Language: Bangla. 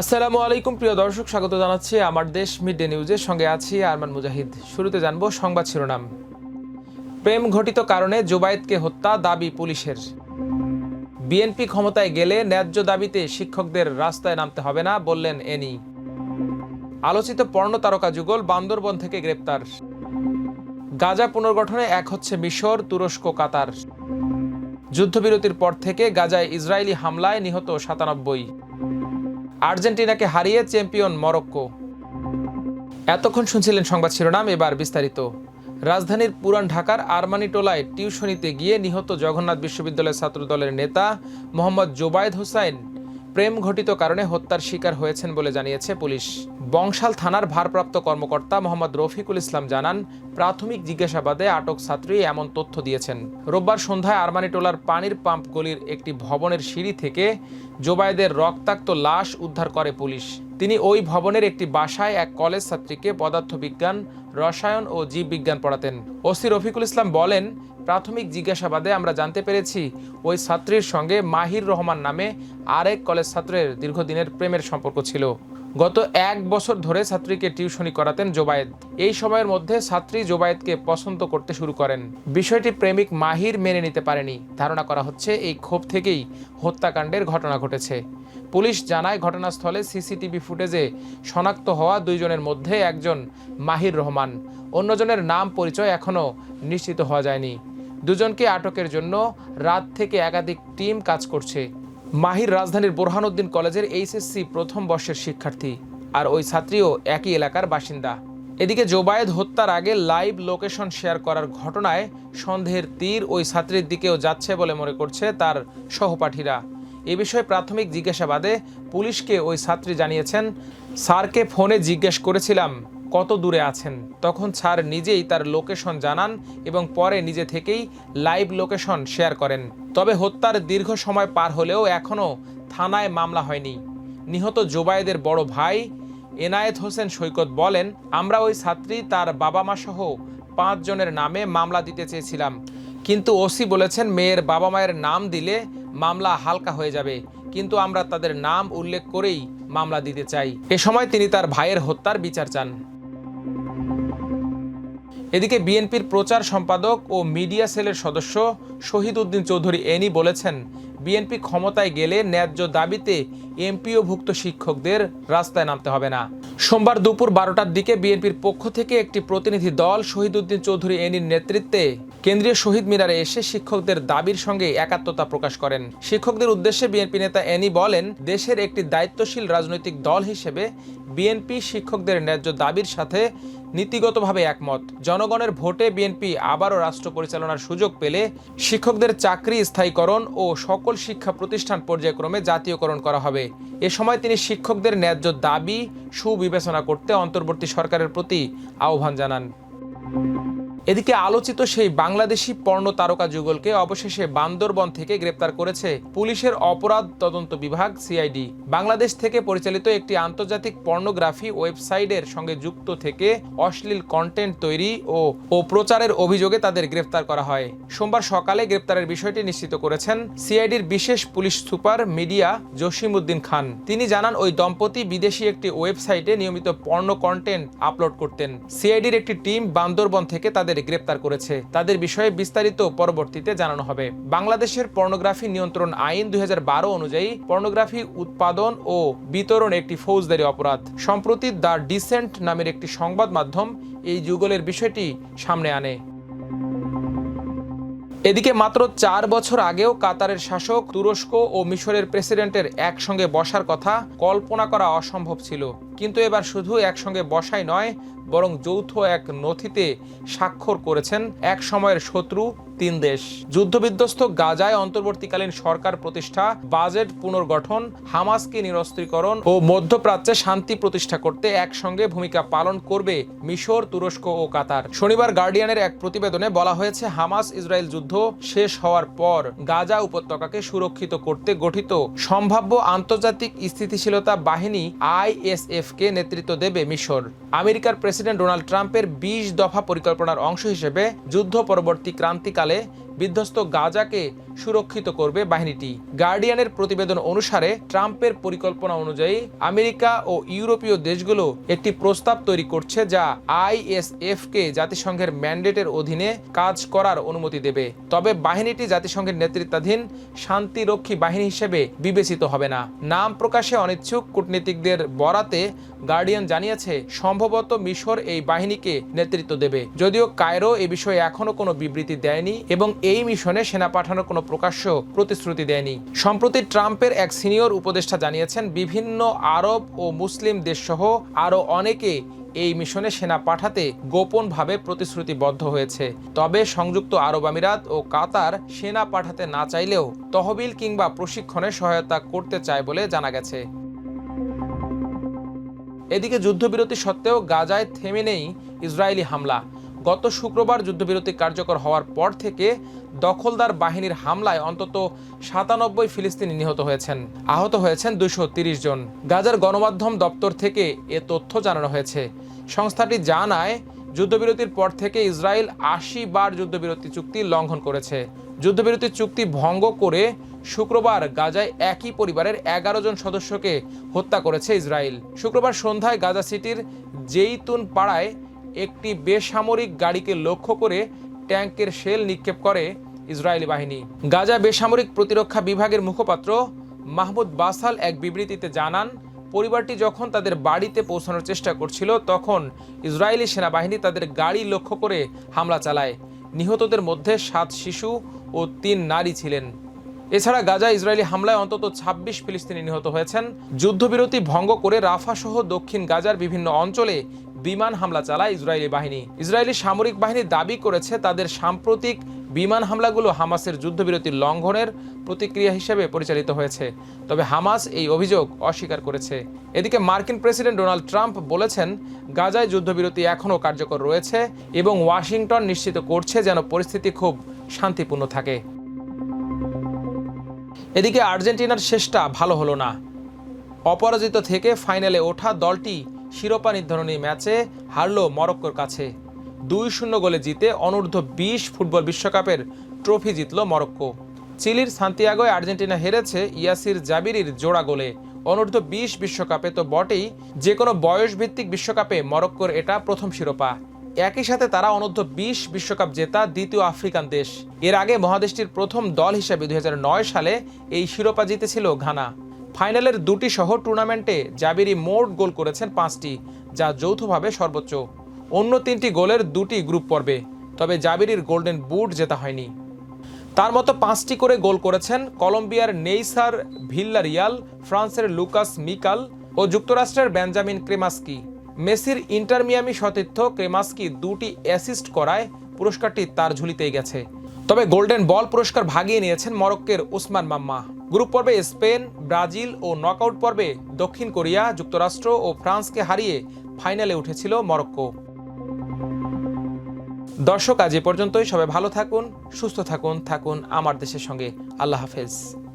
আসসালামু আলাইকুম, প্রিয় দর্শক, স্বাগত জানাচ্ছি আমার দেশ মিড ডে নিউজের সঙ্গে আছি আরমান মুজাহিদ। শুরুতে জানব সংবাদ শিরোনাম। প্রেম ঘটিত কারণে জুবায়েদকে হত্যা দাবি পুলিশের। বিএনপি ক্ষমতায় গেলে ন্যায্য দাবিতে শিক্ষকদের রাস্তায় নামতে হবে না বললেন এনি আলোচিত পর্ণ তারকা যুগল বান্দরবন থেকে গ্রেপ্তার। গাজা পুনর্গঠনে এক হচ্ছে মিশর, তুরস্ক, কাতার। যুদ্ধবিরতির পর থেকে গাজায় ইসরায়েলি হামলায় নিহত সাতানব্বই। আর্জেন্টিনাকে হারিয়ে চ্যাম্পিয়ন মরক্কো। এতক্ষণ শুনছিলেন সংবাদ শিরোনাম, এবার বিস্তারিত। রাজধানীর পুরান ঢাকার আরমানি টোলায় টিউশনিতে গিয়ে নিহত জগন্নাথ বিশ্ববিদ্যালয়ের ছাত্রদলের নেতা মোহাম্মদ জোবায়দ হোসাইন প্রেম ঘটিত কারণে হত্যার শিকার হয়েছেন বলে জানিয়েছে পুলিশ। বংশাল থানার ভারপ্রাপ্ত কর্মকর্তা মোহাম্মদ রফিকুল ইসলাম জানান, প্রাথমিক জিজ্ঞাসাবাদে আটক ছাত্রী এমন তথ্য দিয়েছেন। রোববার সন্ধ্যায় আরমানি টোলার পানির পাম্প গলির একটি ভবনের সিঁড়ি থেকে জোবায়েদের রক্তাক্ত লাশ উদ্ধার করে পুলিশ। তিনি ওই ভবনের একটি বাসায় এক কলেজ ছাত্রীকে পদার্থবিজ্ঞান, রসায়ন ও জীববিজ্ঞান পড়াতেন। ওসি রফিকুল ইসলাম বলেন, প্রাথমিক জিজ্ঞাসাবাদে আমরা জানতে পেরেছি, ওই ছাত্রীর সঙ্গে মাহির রহমান নামে আরেক কলেজ ছাত্রের দীর্ঘদিনের প্রেমের সম্পর্ক ছিল। গত এক বছর ধরে ছাত্রীকে টিউশনি করাতেন জোবায়েদ। এই সময়ের মধ্যে ছাত্রী জোবায়েদকে পছন্দ করতে শুরু করেন। বিষয়টি প্রেমিক মাহির মেনে নিতে পারেনি। ধারণা করা হচ্ছে, এই ক্ষোভ থেকেই হত্যাকাণ্ডের ঘটনা ঘটেছে। পুলিশ জানায়, ঘটনাস্থলে সিসিটিভি ফুটেজে শনাক্ত হওয়া দুইজনের মধ্যে একজন মাহির রহমান। অন্যজনের নাম পরিচয় এখনও নিশ্চিত হওয়া যায়নি। দুজনকে আটকের জন্য রাত থেকে একাধিক টিম কাজ করছে। মাহির রাজধানীর বোরহানুদ্দিন কলেজের এইচএসসি প্রথম বর্ষের শিক্ষার্থী আর ওই ছাত্রীও একই এলাকার বাসিন্দা। এদিকে জোবায়েদ হত্যার আগে লাইভ লোকেশন শেয়ার করার ঘটনায় সন্দেহের তীর ওই ছাত্রীর দিকেও যাচ্ছে বলে মনে করছে তার সহপাঠীরা। এ বিষয়ে প্রাথমিক জিজ্ঞাসাবাদে পুলিশকে ওই ছাত্রী জানিয়েছেন, স্যারকে ফোনে জিজ্ঞেস করেছিলাম কত দূরে আছেন? তখন স্যার নিজেই তার লোকেশন জানান এবং পরে নিজে থেকেই লাইভ লোকেশন শেয়ার করেন। তবে হত্যার দীর্ঘ সময় পার হলেও এখনও থানায় মামলা হয়নি। নিহত জোবায়েদের বড় ভাই এনায়েত হোসেন সৈকত বলেন, আমরা ওই ছাত্রী, তার বাবা মা সহ পাঁচ জনের নামে মামলা দিতে চেয়েছিলাম। কিন্তু ওসি বলেছেন, মেয়ের বাবা মায়ের নাম দিলে মামলা হালকা হয়ে যাবে। কিন্তু আমরা তাদের নাম উল্লেখ করেই মামলা দিতে চাই। এ সময় তিনি তার ভাইয়ের হত্যার বিচার চান। এদিকে বিএনপির প্রচার সম্পাদক ও মিডিয়া সেলের সদস্য শহীদ উদ্দিন চৌধুরী এনি বলেছেন, বিএনপি ক্ষমতায় গেলে ন্যায্য দাবিতে এমপিওভুক্ত শিক্ষকদের রাস্তায় নামতে হবে না। সোমবার দুপুর বারোটার দিকে বিএনপির পক্ষ থেকে একটি প্রতিনিধি দল শহীদ উদ্দিন চৌধুরী এনির নেতৃত্বে কেন্দ্রীয় শহীদ মিনারে এসে শিক্ষকদের দাবির সঙ্গে একাত্মতা প্রকাশ করেন। শিক্ষকদের উদ্দেশ্যে বিএনপি নেতা এনি বলেন, দেশের একটি দায়িত্বশীল রাজনৈতিক দল হিসেবে বিএনপি শিক্ষকদের ন্যায্য দাবির সাথে নীতিগতভাবে একমত। জনগণের ভোটে বিএনপি আবারও রাষ্ট্র পরিচালনার সুযোগ পেলে শিক্ষকদের চাকরি স্থায়ীকরণ ও সকল শিক্ষা প্রতিষ্ঠান পর্যায়ক্রমে জাতীয়করণ করা হবে। এ সময় তিনি শিক্ষকদের ন্যায্য দাবি, সুবিবেচনা করতে অন্তর্বর্তী সরকারের প্রতি আহ্বান জানান। এদিকে আলোচিত সেই বাংলাদেশি পর্ণ তারকা যুগলকে অবশেষে বান্দরবন থেকে গ্রেপ্তার করেছে পুলিশের অপরাধ তদন্ত বিভাগ, সিআইডি। বাংলাদেশ থেকে পরিচালিত একটি আন্তর্জাতিক পর্নোগ্রাফি ওয়েবসাইটের সঙ্গে যুক্ত থেকে অশ্লীল কন্টেন্ট তৈরি ও ও প্রচারের অভিযোগে তাদের গ্রেপ্তার করা হয়। সোমবার সকালে গ্রেপ্তারের বিষয়টি নিশ্চিত করেছেন সিআইডির বিশেষ police super media Jasimuddin Khan. তিনি জানান, ওই দম্পতি বিদেশি একটি ওয়েবসাইটে নিয়মিত পর্ণ কন্টেন্ট আপলোড করতেন। সিআইডির একটি টিম বান্দরবন থেকে তাদের গ্রেপ্তার করেছে। তাদের বিষয়ে বিস্তারিত পরবর্তীতে জানানো হবে। বাংলাদেশের পর্নোগ্রাফি নিয়ন্ত্রণ আইন দুই হাজার বারো অনুযায়ী পর্নোগ্রাফি উৎপাদন ও বিতরণ একটি ফৌজদারি অপরাধ। সম্প্রতি দ্য ডিসেন্ট নামের একটি সংবাদ মাধ্যম এই যুগলের বিষয়টি সামনে আনে। এদিকে মাত্র চার বছর আগেও কাতারের শাসক, তুরস্ক ও মিশরের প্রেসিডেন্টের একসঙ্গে বসার কথা কল্পনা করা অসম্ভব ছিল। কিন্তু এবার শুধু একসঙ্গে বসাই নয়, বরং যৌথ এক নথিতে স্বাক্ষর করেছেন এক সময়ের শত্রু তিন দেশ। যুদ্ধবিধ্বস্ত গাজায় অন্তর্বর্তীকালীন সরকার প্রতিষ্ঠা, বাজেট পুনর্গঠন, হামাসকে নিরস্ত্রীকরণ ও মধ্যপ্রাচ্যে শান্তি প্রতিষ্ঠা করতে একসঙ্গে ভূমিকা পালন করবে মিশর, তুরস্ক ও কাতার। শনিবার গার্ডিয়ানের এক প্রতিবেদনে বলা হয়েছে, হামাস ইসরায়েল যুদ্ধ শেষ হওয়ার পর গাজা উপত্যকাকে সুরক্ষিত করতে গঠিত সম্ভাব্য আন্তর্জাতিক স্থিতিশীলতা বাহিনী আইএসএফ কে নেতৃত্ব দেবে মিশর। আমেরিকার প্রেসিডেন্ট ডোনাল্ড ট্রাম্পের বিশ দফা পরিকল্পনার অংশ হিসেবে যুদ্ধ পরবর্তী ক্রান্তিকালে বিধ্বস্ত গাজাকে সুরক্ষিত করবে বাহিনীটি। গার্ডিয়ানের প্রতিবেদন অনুসারে ট্রাম্পের পরিকল্পনা অনুযায়ী আমেরিকা ও ইউরোপীয় দেশগুলো একটি প্রস্তাব তৈরি করছে যা আইএসএফ কে জাতিসংঘের ম্যান্ডেটের অধীনে কাজ করার অনুমতি দেবে। তবে বাহিনীটি জাতিসংঘের নেতৃত্বাধীন শান্তিরক্ষী বাহিনী হিসেবে বিবেচিত হবে না। নাম প্রকাশে অনিচ্ছুক কূটনীতিকদের বরাতে গার্ডিয়ান জানিয়েছে, সম্ভবত মিশর এই বাহিনীকে নেতৃত্ব দেবে। যদিও কায়রো এ বিষয়ে এখনও কোনো বিবৃতি দেয়নি। এবং এই মিশনে সেনা পাঠানোর কোনো প্রকাশ্য প্রতিশ্রুতি দেয়নি। সম্প্রতি ট্রাম্পের এক সিনিয়র উপদেষ্টা জানিয়েছেন, বিভিন্ন আরব ও মুসলিম দেশসহ আরও অনেকে এই মিশনে সেনা পাঠাতে গোপনভাবে প্রতিশ্রুতিবদ্ধ হয়েছে। তবে সংযুক্ত আরব আমিরাত ও কাতার সেনা পাঠাতে না চাইলেও তহবিল কিংবা প্রশিক্ষণে সহায়তা করতে চায় বলে জানা গেছে। এদিকে যুদ্ধবিরতি সত্ত্বেও গাজায় থেমে নেই ইসরায়েলি হামলা। গত শুক্রবার যুদ্ধবিরতি কার্যকর হওয়ার পর থেকে দখলদার বাহিনীর হামলায় অন্তত সাতানব্বই ফিলিস্তিনি নিহত হয়েছেন। আহত হয়েছেন দুশো জন। গাজার গণমাধ্যম দপ্তর থেকে এ তথ্য জানানো হয়েছে। সংস্থাটি জানায়, যুদ্ধবিরতির পর থেকে ইসরায়েল আশি বার যুদ্ধবিরতি চুক্তি লঙ্ঘন করেছে। যুদ্ধবিরতি চুক্তি ভঙ্গ করে শুক্রবার গাজায় একই পরিবারের এগারো জন সদস্যকে হত্যা করেছে ইসরায়েল। শুক্রবার সন্ধ্যায় গাজা সিটির জেইতুন পাড়ায় একটি বেসামরিক গাড়িকে লক্ষ্য করে ট্যাঙ্কের শেল নিক্ষেপ করে ইসরায়েলি বাহিনী। গাজা বেসামরিক প্রতিরক্ষা বিভাগের মুখপাত্র মাহমুদ বাসাল এক বিবৃতিতে জানান, পরিবারটি যখন তাদের বাড়িতে পৌঁছানোর চেষ্টা করছিল, তখন ইসরায়েলি সেনাবাহিনী তাদের গাড়ি লক্ষ্য করে হামলা চালায়। নিহতদের মধ্যে সাত শিশু ও তিন নারী ছিলেন। এছাড়া গাজা ইসরায়েলি হামলায় অন্তত ২৬ ফিলিস্তিনি নিহত হয়েছেন। যুদ্ধবিরতি ভঙ্গ করে রাফা সহ দক্ষিণ গাজার বিভিন্ন অঞ্চলে বিমান হামলা চালায় ইসরায়েলি বাহিনী। ইসরায়েলি সামরিক বাহিনী দাবি করেছে তাদের সাম্প্রতিক বিমান হামলাগুলো হামাসের যুদ্ধবিরতি লঙ্ঘনের প্রতিক্রিয়া হিসেবে পরিচালিত হয়েছে। তবে হামাস এই অভিযোগ অস্বীকার করেছে। এদিকে মার্কিন প্রেসিডেন্ট ডোনাল্ড ট্রাম্প বলেছেন, গাজায় যুদ্ধবিরতি এখনও কার্যকর রয়েছে এবং ওয়াশিংটন নিশ্চিত করছে যেন পরিস্থিতি খুব শান্তিপূর্ণ থাকে। এদিকে আর্জেন্টিনার শেষটা ভালো হলো না। অপরাজিত থেকে ফাইনালে ওঠা দলটি শিরোপা নির্ধারণী ম্যাচে হারল মরক্কোর কাছে। দুই শূন্য গোলে জিতে অনূর্ধ্ব বিশ ফুটবল বিশ্বকাপের ট্রফি জিতল মরক্কো। চিলির সান্তিয়াগোয় আর্জেন্টিনা হেরেছে ইয়াসির জাবিরির জোড়া গোলে। অনূর্ধ্ব বিশ বিশ্বকাপে তো বটেই যে কোনো বয়সভিত্তিক বিশ্বকাপে মরক্কোর এটা প্রথম শিরোপা। একই সাথে তারা অনূর্ধ্ব বিশ বিশ্বকাপ জেতা দ্বিতীয় আফ্রিকান দেশ। এর আগে মহাদেশটির প্রথম দল হিসেবে দুই হাজার নয় সালে এই শিরোপা জিতেছিল ঘানা। ফাইনালের দুটি সহ টুর্নামেন্টে জাবিরি মোট গোল করেছেন পাঁচটি, যা যৌথভাবে সর্বোচ্চ। অন্য তিনটি গোলের দুটি গ্রুপ পর্বে, তবে জাবিরির গোল্ডেন বুট জেতা হয়নি। তার মতো পাঁচটি করে গোল করেছেন কলম্বিয়ার নেইসার ভিল্লারিয়াল, ফ্রান্সের লুকাস মিকাল ও যুক্তরাষ্ট্রের বেঞ্জামিন ক্রেমাস্কি। মেসির ইন্টারমিয়ামি সতীর্থ ক্রেমাস্কি দুটি অ্যাসিস্ট করায় পুরস্কারটি তার ঝুলিতেই গেছে। তবে গোল্ডেন বল পুরস্কার ভাগিয়ে নিয়েছেন মরক্কের উসমান মাম্মা। গ্রুপ পর্বে স্পেন, ব্রাজিল ও নকআউট পর্বে দক্ষিণ কোরিয়া, যুক্তরাষ্ট্র ও ফ্রান্সকে হারিয়ে ফাইনালে উঠেছিল মরক্কো। দর্শক, আজ এ পর্যন্তই। সবাই ভালো থাকুন, সুস্থ থাকুন থাকুন আমার দেশের সঙ্গে। আল্লাহ হাফেজ।